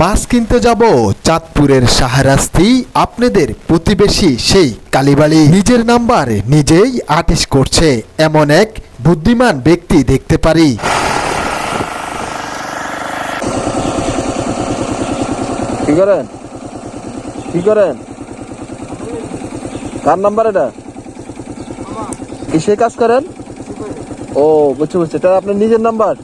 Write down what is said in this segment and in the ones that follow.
মাছ কিনতে যাব, চাঁদপুরের সাহারাস্তি আপনাদের প্রতিবেশী সেই কালীবাড়ি নিজের নাম্বার নিজেই আটিশ করছে, এমন এক বুদ্ধিমান ব্যক্তি দেখতে পারি। কি করেন? কি করেন? কার নাম্বার এটা? কিসে কাজ করেন? ও বুঝছি বুঝছি এটা আপনার নিজের নাম্বার?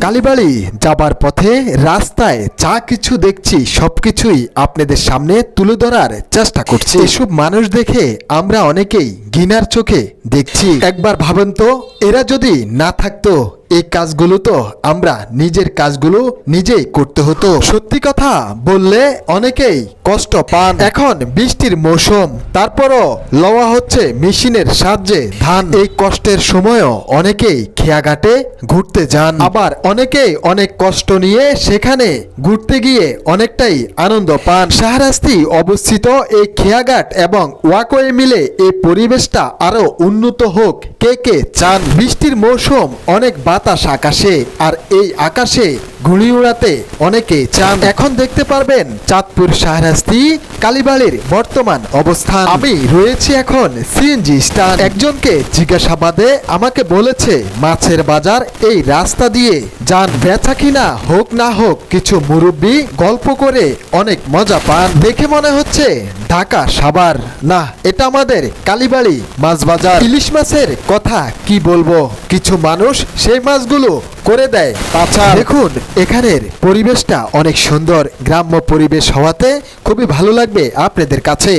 কালীবাড়ি যাবার পথে রাস্তায় যা কিছু দেখছি সবকিছুই আপনাদের সামনে তুলে ধরার চেষ্টা করছি। এসব মানুষ দেখে আমরা অনেকেই গিনার চোখে দেখছি। একবার ভাবেন তো, এরা যদি না থাকতো এই কাজগুলো তো আমরা নিজের কাজগুলো নিজেই করতে হতো। সত্যি কথা বললে অনেকেই কষ্ট পান। এখন বৃষ্টির মৌসুম, তারপরও লওয়া হচ্ছে মেশিনের সাহায্যে ধান। এই কষ্টের সময়ও অনেকেই খেয়াঘাটে ঘুরতে যান। আবার অনেকেই অনেক কষ্ট নিয়ে সেখানে ঘুরতে গিয়ে অনেকটাই আনন্দ পান। শাহরাস্তি অবস্থিত এই খেয়াঘাট এবং ওয়াকওয়ে মিলে এই পরিবেশটা আরও উন্নত হোক। কে কে চান? বৃষ্টির মৌসুম অনেক বাতাস আকাশে আর এই আকাশে ঘুড়ি উড়াতে অনেকে চান। এখন দেখতে পারবেন চাঁদপুর শাহরাস্তি কালীবাড়ির বর্তমান অবস্থান। আমি রয়েছি এখন সিএনজি স্ট্যান্ড একজনকে জিজ্ঞাসাবাদে আমাকে বলেছে, মাছের বাজার এই রাস্তা দিয়ে যান, বেচা কিনা হোক না হোক, কিছু মুরব্বী গল্প করে অনেক মজা পান। দেখে মনে হচ্ছে ঢাকা সাবার না, এটা আমাদের কালীবাড়ি মাছ বাজার। ইলিশ মাছের কথা কি বলব? কিছু মানুষ সেই মাছগুলো করে দেয়। তাছাড়া দেখুন এখানের পরিবেশটা অনেক সুন্দর। গ্রাম্য পরিবেশ হওয়াতে খুবই ভালো লাগবে আপনাদের কাছে।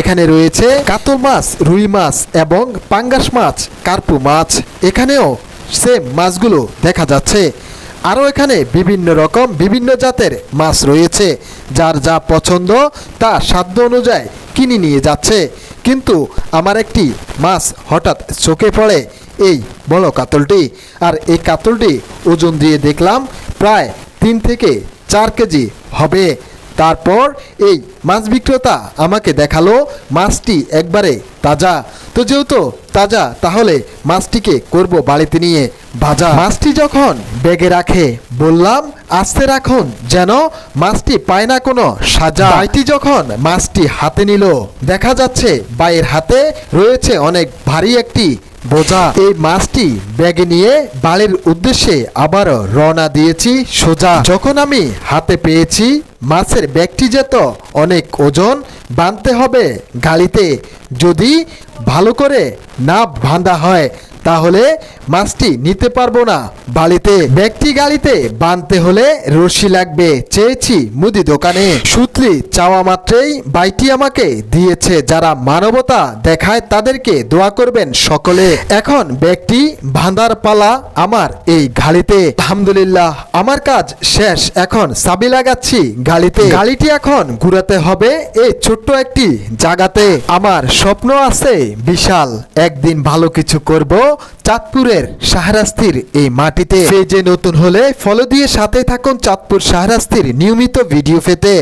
এখানে রয়েছে কাতল মাছ রুই মাছ এবং পাঙ্গাস মাছ কার্পু মাছ। এখানেও সেম মাছগুলো দেখা যাচ্ছে। আরও এখানে বিভিন্ন রকম বিভিন্ন জাতের মাছ রয়েছে। যার যা পছন্দ তা সাধ্য অনুযায়ী কিনে নিয়ে যাচ্ছে। কিন্তু আমার একটি মাছ হঠাৎ চোখে পড়ে। এই বড় কাতলটি। আর এই কাতলটি ওজন দিয়ে দেখলাম প্রায় তিন থেকে চার কেজি হবে। তারপর এই মাছ বিক্রেতা আমাকে দেখাল মাছটি একবারে তাজা। তো যেহেতু তাজা, তাহলে মাছটিকে করব বাড়িতে নিয়ে ভাজা। মাছটি যখন ব্যাগে রাখে, বললাম, আস্তে রাখুন, যেন মাছটি পায় না কোনো সাজা। বাইটি যখন মাছটি হাতে নিল, দেখা যাচ্ছে বাইয়ের হাতে রয়েছে অনেক ভারী একটি বোঝা। এই মাছটি ব্যাগে নিয়ে বাড়ির উদ্দেশ্যে আবারও রওনা দিয়েছি সোজা। যখন আমি হাতে পেয়েছি, মাছের ব্যাগটি যেত অনেক ওজন বাঁধতে হবে গাড়িতে যদি ভালো করে না বাঁধা হয়। তাহলে মাছটি নিতে পারব না। বাড়িতে ব্যাগটি গাড়িতে বাঁধতে হলে রশি লাগবে, চেয়েছি মুদি দোকানে। সুতলি চাওয়া মাত্রেই বাইটি আমাকে দিয়েছে, যারা মানবতা দেখায় তাদেরকে দোয়া করবেন সকলে। এখন ব্যাগটি বাঁধার পালা আমার এই গাড়িতে আলহামদুলিল্লাহ, আমার কাজ শেষ, এখন সাবি লাগাচ্ছি গাড়িতে গাড়িটি এখন ঘুরাতে হবে এই ছোট্ট একটি জায়গাতে। আমার স্বপ্ন আছে বিশাল, একদিন ভালো কিছু করব চাঁদপুরের শাহরাস্তির এই মাটিতে। যে নতুন হলে ফলো দিয়ে সাথে থাকুন চাঁদপুর শাহরাস্তির নিয়মিত ভিডিও পেতে।